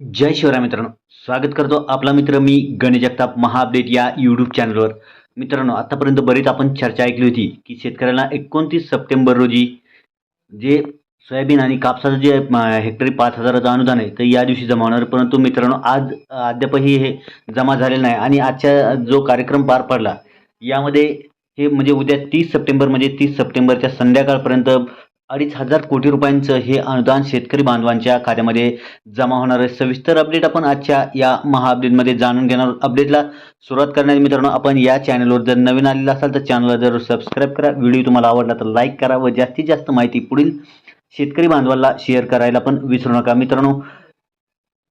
जय शिवराय मित्रांनो. स्वागत करतो आपला मित्र मी गणेश जगताप महाअपडेट या यूट्यूब चॅनलवर मित्रांनो आतापर्यंत बरीच आपण चर्चा ऐकली होती की शेतकऱ्यांना एकोणतीस सप्टेंबर रोजी जे सोयाबीन आणि कापसाचं जे हेक्टरी पाच हजाराचं अनुदान आहे तर या दिवशी जमा होणार परंतु मित्रांनो आज अद्यापही हे जमा झालेलं नाही आणि आजच्या जो कार्यक्रम पार पडला यामध्ये हे म्हणजे उद्या तीस सप्टेंबर म्हणजे तीस सप्टेंबरच्या संध्याकाळपर्यंत अडीच हजार कोटी रुपयांचं हे अनुदान शेतकरी बांधवांच्या खात्यामध्ये जमा होणार आहे. सविस्तर अपडेट आपण आजच्या या महा अपडेटमध्ये जाणून घेणार अपडेटला सुरुवात करण्याच्या मित्रांनो आपण या चॅनलवर जर नवीन आलेला असाल तर चॅनलला जर सबस्क्राईब करा. व्हिडिओ तुम्हाला आवडला तर लाईक करा व जास्तीत जास्त माहिती पुढील शेतकरी बांधवांना शेअर करायला पण विसरू नका. मित्रांनो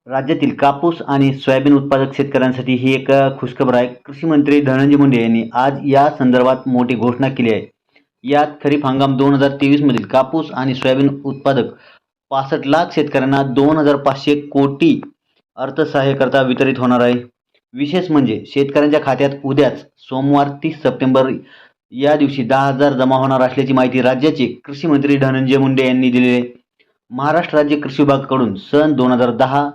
राज्यातील कापूस आणि सोयाबीन उत्पादक शेतकऱ्यांसाठी ही एक खुशखबर आहे. कृषी मंत्री धनंजय मुंडे यांनी आज या संदर्भात मोठी घोषणा केली आहे. यात खरीप हंगाम दोन हजार तेवीसमधील कापूस आणि सोयाबीन उत्पादक पासष्ट लाख शेतकऱ्यांना दोन हजार पाचशे कोटी अर्थसहाय्यकर्ता वितरित होणार आहे. विशेष म्हणजे शेतकऱ्यांच्या खात्यात उद्याच सोमवार तीस सप्टेंबर या दिवशी दहा हजार जमा होणार असल्याची माहिती राज्याचे कृषी मंत्री धनंजय मुंडे यांनी दिली आहे. महाराष्ट्र राज्य कृषी विभागाकडून सन दोन हजार दहा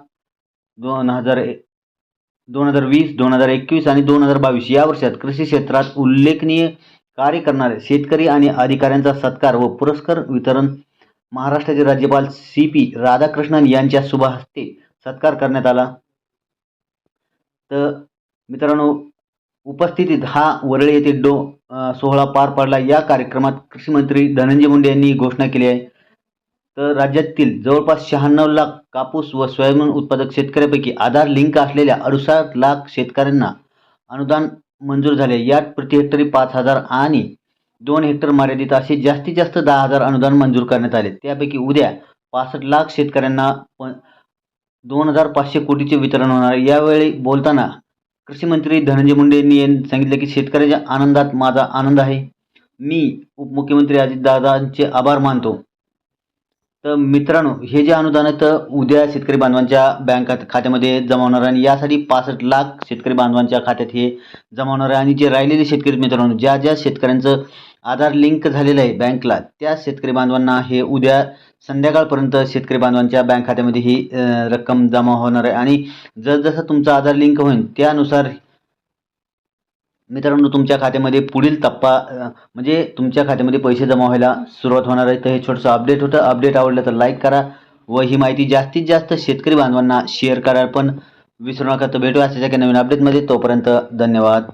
दोन हजार दोन हजार वीस दोन हजार एकवीस आणि दोन हजार बावीस या वर्षात कृषी क्षेत्रात उल्लेखनीय कार्य करणारे शेतकरी आणि अधिकाऱ्यांचा सत्कार व पुरस्कार वितरण महाराष्ट्राचे राज्यपाल सी पी राधाकृष्णन यांच्या शुभ हस्ते सत्कार करण्यात आला. तर मित्रांनो उपस्थितीत हा वरळी येथे डो सोहळा पार पडला. या कार्यक्रमात कृषी मंत्री धनंजय मुंडे यांनी घोषणा केली आहे. तर राज्यातील जवळपास शहाण्णव लाख कापूस व सोयाबीन उत्पादक शेतकऱ्यापैकी आधार लिंक असलेल्या अडुसाठ लाख शेतकऱ्यांना अनुदान मंजूर झाले. यात प्रति हेक्टरी पाच हजार आणि दोन हेक्टर मर्यादित असे जास्तीत जास्त दहा हजार अनुदान मंजूर करण्यात आले. त्यापैकी उद्या पासष्ट लाख शेतकऱ्यांना प दोन हजार पाचशे कोटीचे वितरण होणार. यावेळी बोलताना कृषी मंत्री धनंजय मुंडे यांनी सांगितले की शेतकऱ्याच्या आनंदात माझा आनंद आहे. मी उपमुख्यमंत्री अजितदादांचे आभार मानतो. तर मित्रांनो हे जे अनुदान आहे तर उद्या शेतकरी बांधवांच्या बँक खात्यामध्ये जमा होणार आहे. आणि यासाठी पासष्ट लाख शेतकरी बांधवांच्या खात्यात हे जमा होणार आहे. आणि जे राहिलेले शेतकरी मित्रांनो ज्या ज्या शेतकऱ्यांचं आधार लिंक झालेलं आहे बँकला त्या शेतकरी बांधवांना हे उद्या संध्याकाळपर्यंत शेतकरी बांधवांच्या बँक खात्यामध्ये ही रक्कम जमा होणार आहे. आणि जसजसं तुमचा आधार लिंक होईल त्यानुसार मित्रांनो तुमच्या खात्यामध्ये पुढील टप्पा म्हणजे तुमच्या खात्यामध्ये पैसे जमा व्हायला सुरुवात होणार आहे. तर हे छोटंसं अपडेट होतं. अपडेट आवडलं तर लाईक करा व ही माहिती जास्तीत जास्त शेतकरी बांधवांना शेअर करायला पण विसरू नका. तर भेटू अशाच एका नवीन अपडेटमध्ये. तोपर्यंत धन्यवाद.